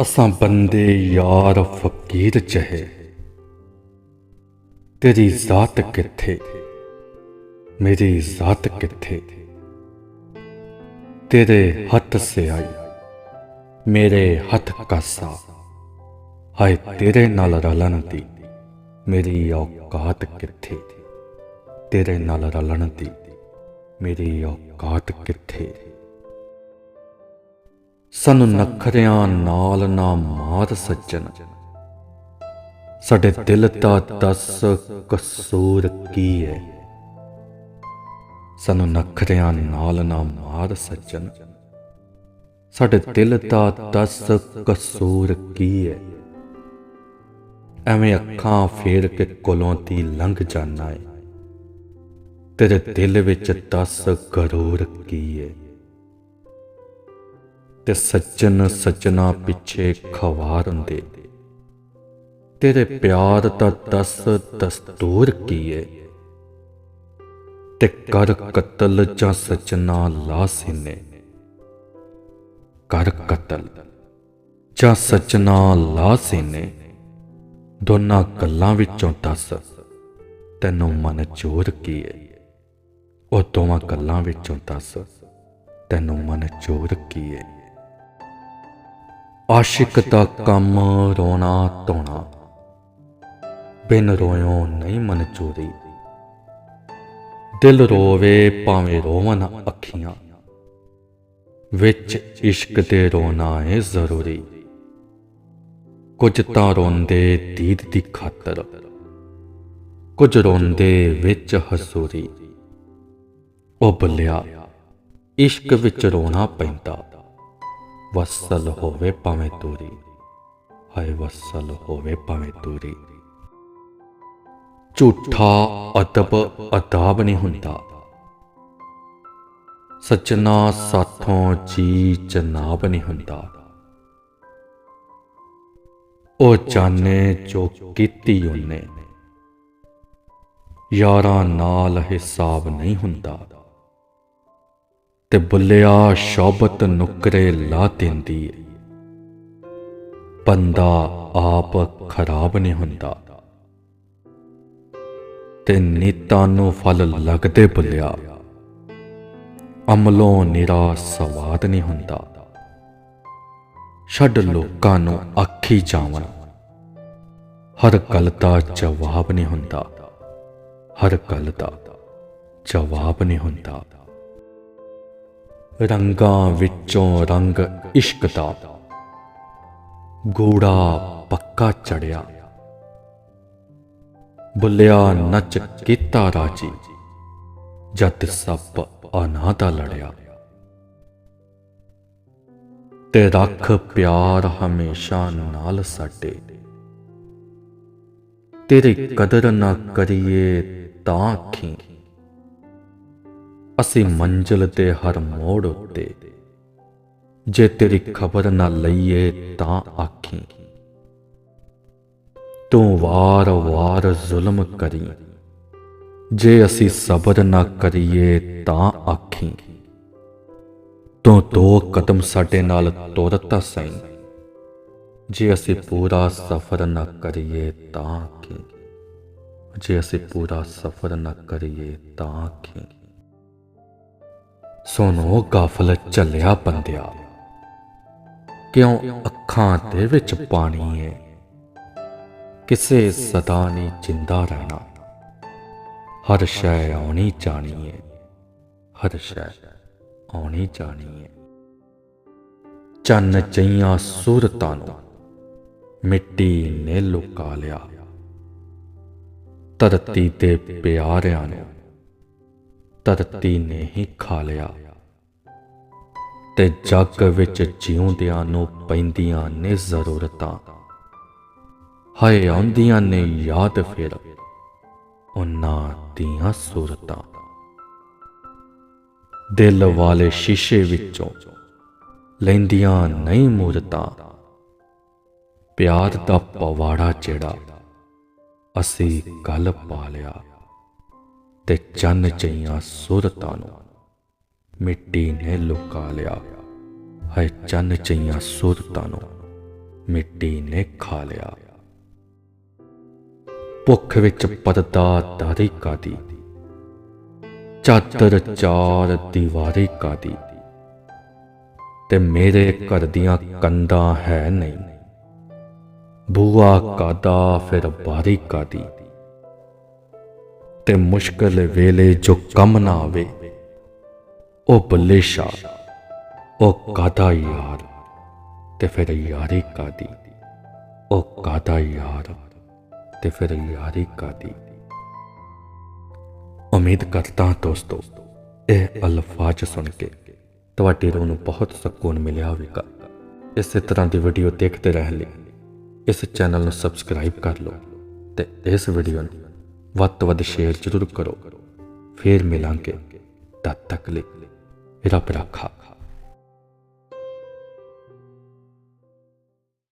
ਅਸਾਂ ਬੰਦੇ ਯਾਰ ਫਕੀਰ ਚਹੇ। ਤੇਰੀ ਜ਼ਾਤ ਕਿੱਥੇ? ਮੇਰੀ ਜ਼ਾਤ ਕਿੱਥੇ? ਤੇਰੇ ਹੱਥ ਸੇ ਆਈ ਮੇਰੇ ਹੱਥ ਕਾਸਾ। ਹਾਏ ਤੇਰੇ ਨਾਲ ਰਲਣ ਦੀ ਮੇਰੀ ਔਕਾਤ ਕਿੱਥੇ? ਤੇਰੇ ਨਾਲ ਰਲਣ ਦੀ ਮੇਰੀ ਔਕਾਤ ਕਿੱਥੇ? ਸਾਨੂੰ ਨਖਰਿਆਂ ਨਾਲ ਨਾ ਮਾਰ ਸੱਜਣ। ਸਾਡੇ ਦਿਲ ਦਾ ਦੱਸ ਕਸੂਰ ਕੀ ਹੈ? ਸਾਨੂੰ ਨਖਰਿਆਂ ਨਾਲ ਨਾ ਮਾਰ ਸੱਜਣ। ਸਾਡੇ ਦਿਲ ਦਾ ਦੱਸ ਕਸੂਰ ਕੀ ਹੈ? ਐਵੇਂ ਅੱਖਾਂ ਫੇਰ ਕੇ ਕੋਲੋਂ ਦੀ ਲੰਘ ਜਾਣਾ ਹੈ ਤੇਰੇ ਦਿਲ ਵਿੱਚ ਦੱਸ ਗਰੂਰ ਕੀ ਹੈ? ਤੇ ਸੱਜਣ ਸੱਜਣਾ ਪਿੱਛੇ ਖਵਾਰ ਹੁੰਦੇ। ਤੇਰੇ ਪਿਆਰ ਦਾ ਦਸ ਦਸਤੂਰ ਕੀ ਏ? ਤੇ ਕਰ ਕਤਲ ਜਾਂ ਸੱਜਣਾ ਲਾ ਸੀਨੇ। ਕਰ ਕਤਲ ਜਾਂ ਸੱਜਣਾ ਲਾ ਸੀਨੇ। ਦੋਨਾਂ ਗੱਲਾਂ ਵਿੱਚੋਂ ਦੱਸ ਤੈਨੂੰ ਮਨ ਚੋਰ ਕੀ ਏ? ਉਹ ਦੋਵਾਂ ਗੱਲਾਂ ਵਿੱਚੋਂ ਦੱਸ ਤੈਨੂੰ ਮਨ ਚੋਰ ਕੀ ਏ? ਆਸ਼ਿਕ ਦਾ ਕੰਮ ਰੋਣਾ ਧੋਣਾ। ਬਿਨ ਰੋਇਓ ਨਹੀਂ ਮਨ ਚੋਰੀ। ਦਿਲ ਰੋਵੇ ਭਾਵੇਂ ਰੋਵਨ ਅੱਖੀਆਂ। ਵਿੱਚ ਇਸ਼ਕ ਦੇ ਰੋਣਾ ਹੈ ਜ਼ਰੂਰੀ। ਕੁਝ ਤਾਂ ਰੋਂਦੇ ਦੀਦ ਦੀ ਖਾਤਰ। ਕੁਝ ਰੋਂਦੇ ਵਿੱਚ ਹਸੂਰੀ। ਉਹ ਬੁੱਲਿਆ ਇਸ਼ਕ ਵਿੱਚ ਰੋਣਾ ਪੈਂਦਾ। ਵਸਲ ਹੋਵੇ ਭਾਵੇਂ ਦੂਰੀ। ਹਾਏ, ਵਸਲ ਹੋਵੇ ਭਾਵੇਂ ਦੂਰੀ। ਝੂਠਾ ਅਦਬ ਅਦਾਬ ਨਹੀਂ ਹੁੰਦਾ। ਸੱਚਨਾ ਸਾਥੋਂ ਜੀ ਜਨਾਬ ਨਹੀਂ ਹੁੰਦਾ। ਉਹ ਜਾਣੇ ਜੋ ਕੀਤੀ ਉਹਨੇ। ਯਾਰਾਂ ਨਾਲ ਹਿਸਾਬ ਨਹੀਂ ਹੁੰਦਾ। ਤੇ ਬੁੱਲਿਆ, ਸ਼ੌਬਤ ਨੁਕਰੇ ਲਾ ਦਿੰਦੀ ਏ। ਬੰਦਾ ਆਪ ਖਰਾਬ ਨਹੀਂ ਹੁੰਦਾ। ਤੇ ਨੀਤਾਂ ਨੂੰ ਫਲ ਲੱਗਦੇ ਬੁੱਲਿਆ। ਅਮਲੋਂ ਨਿਰਾ ਸਵਾਦ ਨਹੀਂ ਹੁੰਦਾ। ਛੱਡ ਲੋਕਾਂ ਨੂੰ ਆਖੀ ਜਾਵਣ। ਹਰ ਗੱਲ ਦਾ ਜਵਾਬ ਨਹੀਂ ਹੁੰਦਾ। ਹਰ ਗੱਲ ਦਾ ਜਵਾਬ ਨਹੀਂ ਹੁੰਦਾ। ਰੰਗਾਂ ਵਿੱਚੋਂ ਰੰਗ ਇਸ਼ਕ ਦਾ। ਗੂੜਾ ਪੱਕਾ ਚੜਿਆ। ਬੁੱਲਿਆ ਨੱਚ ਕੀਤਾ ਰਾਜੀ, ਜਦ ਸੱਪ ਅਨਾਦਾ ਲੜਿਆ। ਤੇ ਰੱਖ ਪਿਆਰ ਹਮੇਸ਼ਾ ਨਾਲ ਸਾਡੇ। ਤੇਰੀ ਕਦਰ ਨਾ ਕਰੀਏ ਤਾਂ ਆਖੀਂ ਅਸੀਂ ਮੰਜ਼ਲ ਤੇ ਹਰ ਮੋੜ ਉੱਤੇ। ਜੇ ਤੇਰੀ ਖਬਰ ਨਾ ਲਈਏ ਤਾਂ ਆਖੀ। ਤੂੰ ਵਾਰ-ਵਾਰ ਜ਼ੁਲਮ ਕਰੀ। ਜੇ ਅਸੀਂ ਸਬਰ ਨਾ ਕਰੀਏ ਤਾਂ ਆਖੀ। ਤੂੰ ਦੋ ਕਦਮ ਸਾਡੇ ਨਾਲ ਤੁਰਤਾ ਸੈਂ ਜੇ ਅਸੀਂ ਪੂਰਾ ਸਫ਼ਰ ਨਾ ਕਰੀਏ ਤਾਂ ਆਖੀ। ਜੇ ਅਸੀਂ ਪੂਰਾ ਸਫ਼ਰ ਨਾ ਕਰੀਏ ਤਾਂ ਆਖੀ। ਸੋਨੋ ਗਾਫਲ ਚੱਲਿਆ ਬੰਦਿਆ। ਕਿਉਂ ਅੱਖਾਂ ਦੇ ਵਿੱਚ ਪਾਣੀ ਏ? ਕਿਸੇ ਸਦਾ ਨਹੀਂ ਜਿੰਦਾ ਰਹਿਣਾ। ਹਰ ਸ਼ੈ ਆਉਣੀ ਜਾਣੀ ਏ। ਹਰ ਸ਼ੈ ਆਉਣੀ ਜਾਣੀ ਏ। ਚੰਨ ਚਈਆਂ ਸੂਰਤਾਂ ਨੂੰ ਮਿੱਟੀ ਨੇ ਲੁਕਾ ਲਿਆ। ਧਰਤੀ ਤੇ ਪਿਆਰਿਆਂ ਨੂੰ ਧਰਤੀ ਨੇ ਹੀ ਖਾ ਲਿਆ। ਤੇ ਜੱਗ ਵਿੱਚ ਜਿਉਂਦਿਆਂ ਨੂੰ ਪੈਂਦੀਆਂ ਨੇ ਜ਼ਰੂਰਤਾਂ। ਹਾਏ, ਆਉਂਦੀਆਂ ਨੇ ਯਾਦ ਫਿਰ ਉਹਨਾਂ ਦੀਆਂ ਸੂਰਤਾਂ। ਦਿਲ ਵਾਲੇ ਸ਼ੀਸ਼ੇ ਵਿੱਚੋਂ ਲੈਂਦੀਆਂ ਨਹੀਂ ਮੂਰਤਾਂ। ਪਿਆਰ ਦਾ ਪਵਾੜਾ ਜਿਹੜਾ ਅਸੀਂ ਗੱਲ ਪਾ ਲਿਆ। ਤੇ ਚੰਨ ਚਈਆਂ ਸੂਰਤਾਂ ਨੂੰ। ਮਿੱਟੀ ਨੇ ਲੁਕਾ ਲਿਆ। ਹੈ ਚੰਨ ਚਈਆਂ ਸੂਰਤਾਂ ਨੂੰ ਮਿੱਟੀ ਨੇ ਖਾ ਲਿਆ। ਭੁੱਖ ਵਿੱਚ ਪਤਦਾ ਦਾਦੀ ਕਾਦੀ। ਚਾਦਰ ਚਾਰ ਦੀਵਾਰੀ ਕਾਦੀ। ਤੇ ਮੇਰੇ ਘਰ ਦੀਆਂ ਕੰਧਾਂ ਹੈ ਨਹੀਂ। ਬੂਆ ਕਾਦਾ ਫਿਰ ਬਾਰੀ ਕਾਦੀ। ਤੇ ਮੁਸ਼ਕਲ ਵੇਲੇ ਜੋ ਕੰਮ ਨਾ ਆਵੇ, ਉਹ ਬੱਲੇ ਸ਼ਾਹ, ਉਹ ਕਾਦਾ ਯਾਰ? ਤੇ ਫਿਰ ਯਾਰੀ ਕਾਦੀ ਉਹ ਕਾਦਾ ਯਾਰ? ਤੇ ਫਿਰ ਯਾਰੀ ਕਾਦੀ ਉਮੀਦ ਕਰਦਾ ਦੋਸਤੋ, ਇਹ ਅਲਫਾਜ਼ ਸੁਣ ਕੇ ਤੁਹਾਡੇ ਰੂਹ ਨੂੰ ਬਹੁਤ ਸਕੂਨ ਮਿਲਿਆ ਹੋਵੇਗਾ। ਇਸੇ ਤਰ੍ਹਾਂ ਦੀ ਵੀਡੀਓ ਦੇਖਦੇ ਰਹਿਣ ਲਈ ਇਸ ਚੈਨਲ ਨੂੰ ਸਬਸਕ੍ਰਾਈਬ ਕਰ ਲਓ ਤੇ ਇਸ ਵੀਡੀਓ ਨੂੰ ਵੱਧ ਤੋਂ ਵੱਧ ਸ਼ੇਅਰ ਜ਼ਰੂਰ ਕਰੋ। ਫੇਰ ਮਿਲਾਂਗੇ। ਤਦ ਤੱਕ ਲਈ। ਰੱਬ ਰੱਖਾ।